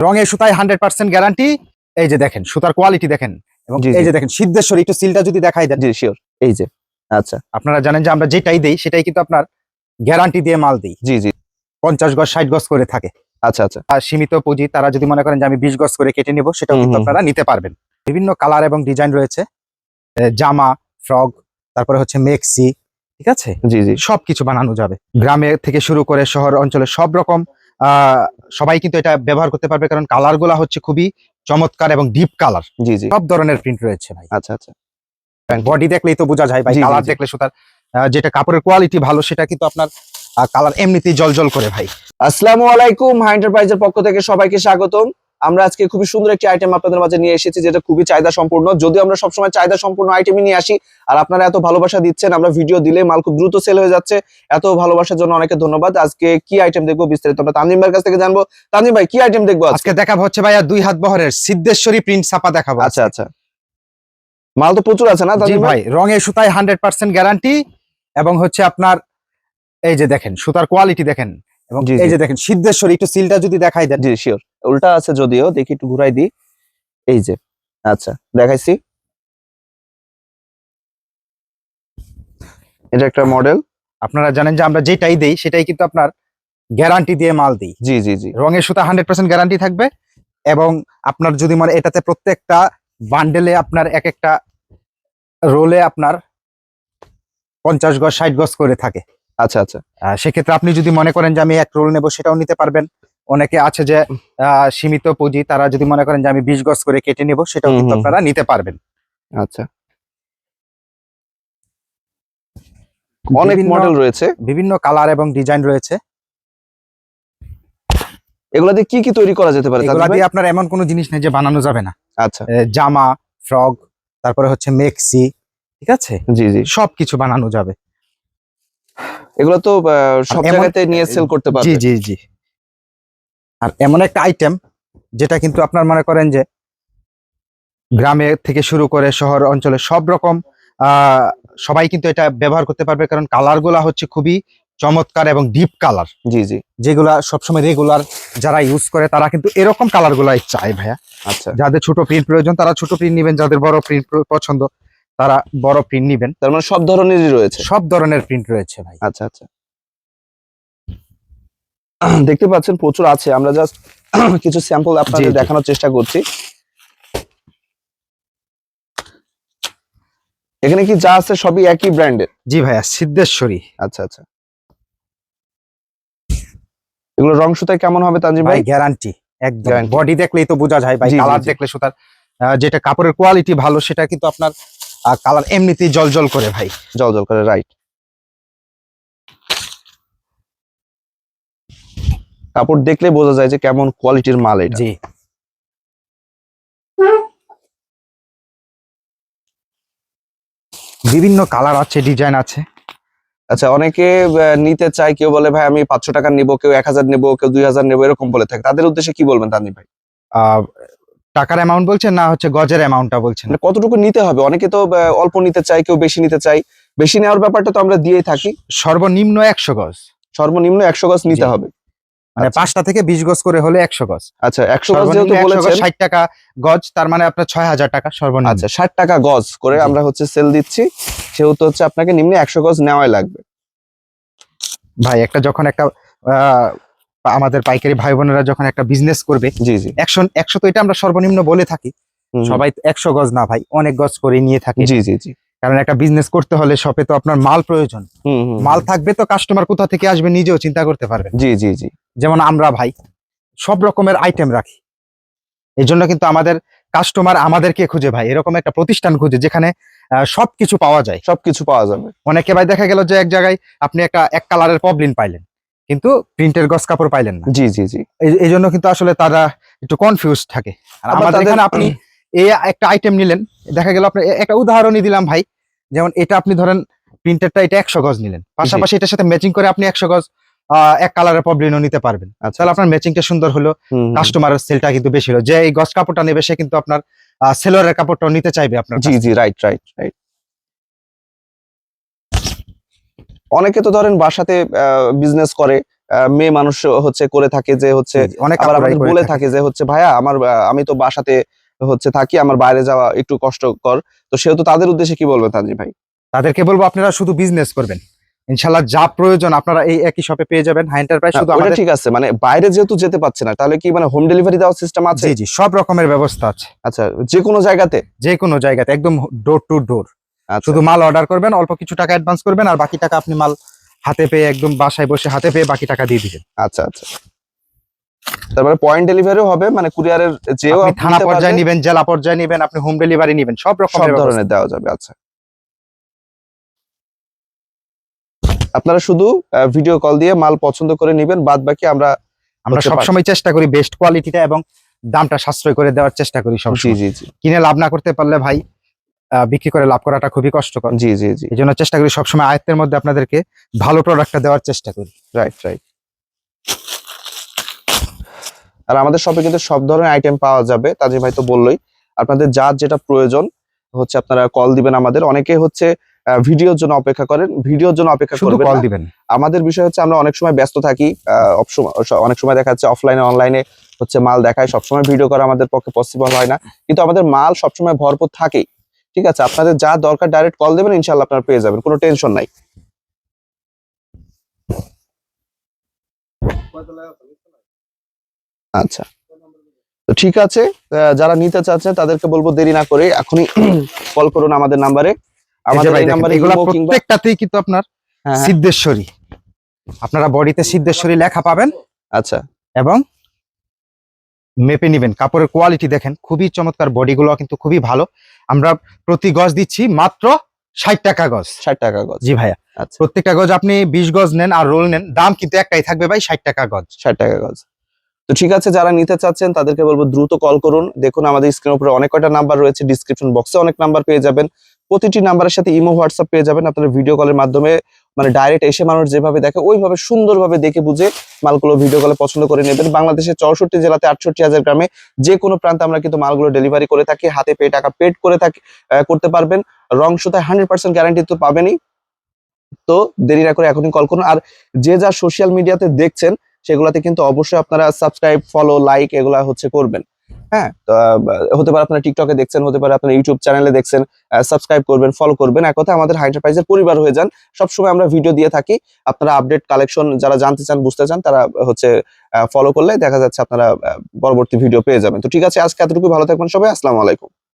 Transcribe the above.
রঙের সুতায় hundred percent guarantee এই যে দেখেন সুতার কোয়ালিটি দেখেন এবং এই যে দেখেন সিদ্ধেশ্বরী একটু সিলটা যদি দেখাই দেন। জি শিওর এই যে আচ্ছা। আপনারা জানেন যে আমরা যেটাই দেই সেটাই কিন্তু আপনার গ্যারান্টি দিয়ে মাল দিই। জি জি। পঞ্চাশ গজ ষাট গজ করে থাকে। আচ্ছা আচ্ছা। আর সীমিত পুঁজি তারা যদি মনে করেন যে আমি বিশ গজ করে কেটে নিব সেটাও কিন্তু। আপনারা নিতে পারবেন। বিভিন্ন কালার এবং ডিজাইন রয়েছে। জামা ফ্রক তারপরে হচ্ছে মেক্সি ঠিক আছে? জি জি। সবকিছু বানানো যাবে। গ্রামে থেকে শুরু করে শহর অঞ্চলে সব রকম সবাই কিন্তু এটা ব্যবহার করতে পারবে কারণ কালারগুলা হচ্ছে খুবই চমৎকার এবং ডিপ কালার জি জি। সব ধরনের প্রিন্ট রয়েছে ভাই। আচ্ছা আচ্ছা। বডি দেখলেই তো বোঝা যায় ভাই কালার দেখলে সুতার যেটা কাপড়ের কোয়ালিটি ভালো সেটা কিন্তু আপনার কালার এমনিতেই জল জল করে ভাই। আসসালামু আলাইকুম হাই এন্টারপ্রাইজের পক্ষ থেকে সবাইকে স্বাগতম। আমরা আজকে খুবই সুন্দর একটি আইটেম আপনাদের মাঝে নিয়ে এসেছি যেটা খুবই চাহিদা সম্পূর্ণ যদিও আমরা সবসময় চাহিদা সম্পূর্ণ আইটেমই নিয়ে আসি আর আপনারা এত ভালোবাসা দিচ্ছেন আমরা ভিডিও দিলে মাল খুব দ্রুত সেল হয়ে যাচ্ছে। এত ভালোবাসার জন্য অনেকে ধন্যবাদ। আজকে কি আইটেম দেখব বিস্তারিত আমরা তানজিম ভাইয়ের কাছ থেকে জানব। তানজিম ভাই কি আইটেম দেখব আজকে? দেখাবো হচ্ছে ভাইয়া দুই হাত বহরের সিদ্ধেশ্বরী প্রিন্ট ছাপা দেখাবো আচ্ছা আচ্ছা। মাল তো প্রচুর আছে না তানজিম ভাই? রঙের সুতায় হান্ড্রেড পার্সেন্ট গ্যারান্টি এবং হচ্ছে আপনার এই যে দেখেন সুতার কোয়ালিটি দেখেন। এবং এই যে দেখেন সিদ্ধেশ্বরী একটু সিলটা যদি দেখাই দেন। জি শিওর উল্টা আছে যদিও দেখি একটু ঘুরাই দিই। এই যে আচ্ছা দেখাইছি। এটা একটা মডেল আপনারা জানেন যে আমরা যেটাই দেই সেটাই কিন্তু আপনার গ্যারান্টি দিয়ে মাল দিই। জি জি জি। রঙের সুতা হান্ড্রেড পার্সেন্ট গ্যারান্টি থাকবে এবং আপনার যদি মানে এটাতে প্রত্যেকটা বান্ডেলে আপনার এক একটা রোলে আপনার পঞ্চাশ গজ ষাট গজ করে থাকে। আচ্ছা আচ্ছা। সেক্ষেত্রে আপনি যদি মনে করেন যে আমি এক রোল নেব সেটাও নিতে পারবেন। অনেকে আছে যে সীমিত পুঁজি তারা যদি মনে করেন যে আমি বিশ গজ করে কেটে নেব সেটাও কিন্তু। আপনারা নিতে পারবেন। আচ্ছা। অনেক মডেল রয়েছে। বিভিন্ন কালার এবং ডিজাইন রয়েছে। এগুলা দিয়ে কি কি তৈরি করা যেতে পারে এগুলা দিয়ে আপনার এমন কোনো জিনিস নেই যে বানানো যাবে না। আচ্ছা। জামা ফ্রক তারপরে হচ্ছে মেক্সি ঠিক আছে? জি জি। সবকিছু বানানো যাবে। এগুলো তো সব জায়গাতে নিয়ে সেল করতে পারবে। জি জি জি। আর এমন একটা আইটেম যেটা কিন্তু আপনার মনে করেন যে গ্রামে থেকে শুরু করে শহর অঞ্চলে সব রকম আহ, সবাই কিন্তু এটা ব্যবহার করতে পারবে। কারণ কালারগুলা হচ্ছে খুবই চমৎকার এবং ডিপ কালার জি জি। যেগুলা সবসময় রেগুলার যারা ইউজ করে তারা কিন্তু এরকম কালার গুলাই চায় ভাইয়া। আচ্ছা। যাদের ছোট প্রিন্ট প্রয়োজন তারা ছোট প্রিন্ট নিবেন। যাদের বড় প্রিন্ট পছন্দ তারা বড় প্রিন্ট নিবেন। তার মানে সব ধরনেরই রয়েছে। সব ধরনের প্রিন্ট রয়েছে ভাই। আচ্ছা আচ্ছা। দেখতে পাচ্ছেন প্রচুর আছে। আমরা জাস্ট কিছু স্যাম্পল আপনাদের দেখানোর চেষ্টা করছি। এখানে কি যা আছে সবই একই ব্র্যান্ডের জি ভাইয়া সিদ্ধেশ্বরী। আচ্ছা আচ্ছা। এগুলো রং সুতায় কেমন হবে তানজিম ভাই? ভাই গ্যারান্টি একদম। বডি দেখলেই তো বোঝা যায় ভাই কালার দেখলে সুতার যেটা কাপড়ের কোয়ালিটি ভালো সেটা কিন্তু আপনার কালার এমনিতেই জল জল করে ভাই। জল জল করে রাইট কাপড় দেখলে বোঝা যায় যে কেমন কোয়ালিটির মাল এটা। জি। বিভিন্ন কালার আছে ডিজাইন আছে। আচ্ছা অনেকে নিতে চায় কেউ বলে ভাই আমি পাঁচশো টাকা নিবো কেউ এক হাজার নেব কেউ দুই হাজার নেব এরকম বলে থাকে। তাদের উদ্দেশ্যে কি বলবেন তানজিম ভাই? আহ, টাকার অ্যামাউন্ট বলছেন না হচ্ছে গজের অ্যামাউন্টটা বলছেন মানে কতটুকু নিতে হবে? অনেকে তো অল্প নিতে চায় কেউ বেশি নিতে চায়। বেশি নেওয়ার ব্যাপারটা তো আমরা দিয়েই থাকি। সর্বনিম্ন একশো গজ। সর্বনিম্ন একশো গজ নিতে হবে। মানে আচ্ছা। পাঁচটা থেকে বিশ গজ করে হলে একশো গজ। আচ্ছা একশো গজ যেহেতু বলেছেন। ষাট টাকা গজ তার মানে আপনার ছয় হাজার টাকা সর্বনিম্ন। আচ্ছা ষাট টাকা গজ করে আমরা হচ্ছে সেল দিচ্ছি। সেহেতু হচ্ছে আপনাকে নিম্নে একশো গজ নেওয়াই লাগবে। ভাই একটা যখন একটা আহ, আমাদের পাইকারি ভাই বোনেরা যখন একটা বিজনেস করবে জি জি। একশো একশো তো এটা আমরা সর্বনিম্ন বলে থাকি। সবাই একশো গজ না ভাই অনেক গজ করে নিয়ে থাকি। জি জি জি। কারণ একটা বিজনেস করতে হলে শপে তো আপনার মাল প্রয়োজন। মাল থাকবে তো কাস্টমার কোথা থেকে আসবে নিজেও চিন্তা করতে পারবেন। জি জি জি। যেমন আমরা ভাই সব রকমের আইটেম রাখি। এই জন্য কিন্তু আমাদের কাস্টমার আমাদেরকে খুঁজে ভাই। এরকম একটা প্রতিষ্ঠান খুঁজে যেখানে সবকিছু পাওয়া যায়। সবকিছু পাওয়া যাবে। অনেকে ভাই দেখা গেল যে এক জায়গায় আপনি একটা এক কালারের পবলিন পাইলেন কিন্তু প্রিন্টের গস কাপড় পাইলেন না। জি জি জি। এই এই জন্য কিন্তু আসলে তারা একটু কনফিউজ থাকে। আর আমাদের এখানে আপনি এই একটা আইটেম নিলেন। দেখা গেল আপনার একটা উদাহরণই দিলাম ভাই। যেমন এটা আপনি ধরেন প্রিন্টেরটা এটা একশো গজ নিলেন। পাশাপাশি এটার সাথে ম্যাচিং করে আপনি একশো গজ আহ, এক কালারের পবলিনও নিতে পারবেন। আচ্ছা তাহলে আপনার ম্যাচিংটা সুন্দর হলো। কাস্টমারের সেলটা কিন্তু বেশি হলো। যে এই গজ কাপড়টা নেবে সে কিন্তু আপনার সেলরের কাপড়টাও নিতে চাইবে আপনার জি জি রাইট রাইট রাইট অনেকে তো ধরেন বাসাতে বিজনেস করে মেয়ে মানুষ হচ্ছে করে থাকে যে হচ্ছে অনেক বলে। থাকে। যে হচ্ছে ভাইয়া আমার আমি তো বাসাতে হচ্ছে থাকি আমার বাইরে যাওয়া একটু কষ্টকর। তো সেহেতু তাদের উদ্দেশ্যে কি বলবেন তানজি ভাই? তাদেরকে বলব আপনারা শুধু বিজনেস করবেন। ইনশাল্লাহ যা প্রয়োজন আপনারা এই একই শপে পেয়ে যাবেন। হাই এন্টারপ্রাইজ শুধু আমাদের ঠিক আছে মানে বাইরে যেহেতু যেতে পারছে না তাহলে কি মানে হোম ডেলিভারি দেওয়ার সিস্টেম আছে? জি জি সব রকমের ব্যবস্থা আছে। আচ্ছা যে কোনো জায়গাতে? যে কোনো জায়গাতে একদম ডোর টু ডোর শুধু মাল অর্ডার করবেন অল্প কিছু টাকা অ্যাডভান্স করবেন আর বাকি টাকা আপনি মাল হাতে পেয়ে একদম বাসায় বসে হাতে পেয়ে বাকি টাকা দিয়ে দিবেন। আচ্ছা আচ্ছা। তারপরে পয়েন্ট ডেলিভারিও হবে মানে কুরিয়ারের যেও থানা পর্যায়ে নিবেন জেলা পর্যায়ে নিবেন আপনি হোম ডেলিভারি নিবেন সব রকমের ধরনের দেওয়া যাবে আচ্ছা। আপনারা শুধু ভিডিও কল দিয়ে মাল পছন্দ করে নেবেন বাদ বাকি আমরা আমরা। সবসময় চেষ্টা করি বেস্ট কোয়ালিটিটা এবং দামটা সাশ্রয় করে দেওয়ার চেষ্টা করি সব জি জি জি। কিনে লাভ না করতে পারলে ভাই বিক্রি করে লাভ করাটা খুবই কষ্টকর। জি জি জি। এই জন্য চেষ্টা করি সবসময় আয়ত্তের মধ্যে আপনাদেরকে ভালো প্রোডাক্টটা দেওয়ার চেষ্টা করি। রাইট রাইট আর আমাদের শপে কিন্তু সব ধরনের আইটেম পাওয়া যাবে। তাজি ভাই তো বললোই। আপনাদের যার যেটা প্রয়োজন হচ্ছে আপনারা কল দিবেন আমাদের। অনেকে হচ্ছে ভিডিওর জন্য অপেক্ষা করেন। ভিডিওর জন্য অপেক্ষা করবেন কল দিবেন। আমাদের বিষয় হচ্ছে আমরা অনেক সময় ব্যস্ত থাকি অনেক সময় দেখা যাচ্ছে অফলাইনে অনলাইনে হচ্ছে মাল দেখায়। সবসময় ভিডিও করা আমাদের পক্ষে পসিবল হয় না। কিন্তু আমাদের মাল সবসময় ভরপুর থাকেই। ঠিক আছে? আপনাদের যা দরকার ডাইরেক্ট কল দেবেন ইনশাল্লাহ আপনারা পেয়ে যাবেন। কোনো টেনশন নাই। আচ্ছা। তো ঠিক আছে যারা নিতে চাচ্ছেন তাদেরকে বলব দেরি না করে এখনই কল করুন আমাদের নাম্বারে। আমাদের এই নাম্বারে প্রত্যেকটাতেই কিন্তু আপনার হ্যাঁ, হ্যাঁ, সিদ্ধেশ্বরী। আপনারা বডিতে সিদ্ধেশ্বরী লেখা পাবেন আচ্ছা। এবং মেপে নিবেন। কাপড়ের কোয়ালিটি দেখেন খুবই চমৎকার বডিগুলো কিন্তু খুবই ভালো। আমরা প্রতি গজ দিচ্ছি মাত্র ষাট টাকা গজ। ষাট টাকা গজ। জি ভাইয়া। আচ্ছা। প্রত্যেকটা গজ আপনি বিশ গজ নেন আর রোল নেন দাম কিন্তু একটাই থাকবে ভাই ষাট টাকা গজ। ষাট টাকা গজ। তো ঠিক আছে, যারা নিতে চাচ্ছেন তাদেরকে বলব দ্রুত কল করুন। দেখুন, আমাদের স্ক্রিনের উপরে অনেক কয়টা নাম্বার রয়েছে ডিসক্রিপশন বক্সে অনেক নাম্বার পেয়ে যাবেন। প্রতিটি নাম্বারের সাথে ইমো হোয়াটসঅ্যাপ পেয়ে যাবেন। আপনারা ভিডিও কলের মাধ্যমে মানে ডাইরেক্ট এসে মানুষ যেভাবে দেখে, ওইভাবে সুন্দরভাবে দেখে বুঝে মালগুলো ভিডিও কলে পছন্দ করে নেবেন। বাংলাদেশের চৌষট্টি জেলাতে আটষট্টি হাজার গ্রামে যে কোনো প্রান্তে আমরা কিন্তু মালগুলো ডেলিভারি করে থাকি, হাতে পেয়ে টাকা পেড করে থাকি করতে পারবেন। রং সুতায় হান্ড্রেড পার্সেন্ট গ্যারান্টি তো পাবেনই। তো দেরি না করে এখনই কল করুন। আর যে যা সোশ্যাল মিডিয়াতে দেখছেন সেগুলাতে কিন্তু অবশ্যই আপনারা সাবস্ক্রাইব ফলো লাইক এগুলা হচ্ছে করবেন। হ্যাঁ হতে পারে আপনারা টিকটকে দেখছেন, হতে পারে আপনার ইউটিউব চ্যানেলে দেখছেন সাবস্ক্রাইব করবেন ফলো করবেন। এক কথা আমাদের হাইন্টারপ্রাইজের পরিবার হয়ে যান, সবসময় আমরা ভিডিও দিয়ে থাকি। আপনারা আপডেট কালেকশন যারা জানতে চান, বুঝতে চান, তারা হচ্ছে ফলো করলে দেখা যাচ্ছে আপনারা পরবর্তী ভিডিও পেয়ে যাবেন। তো ঠিক আছে, আজকে এতটুকু ভালো থাকবেন সবাই, আসসালামু আলাইকুম।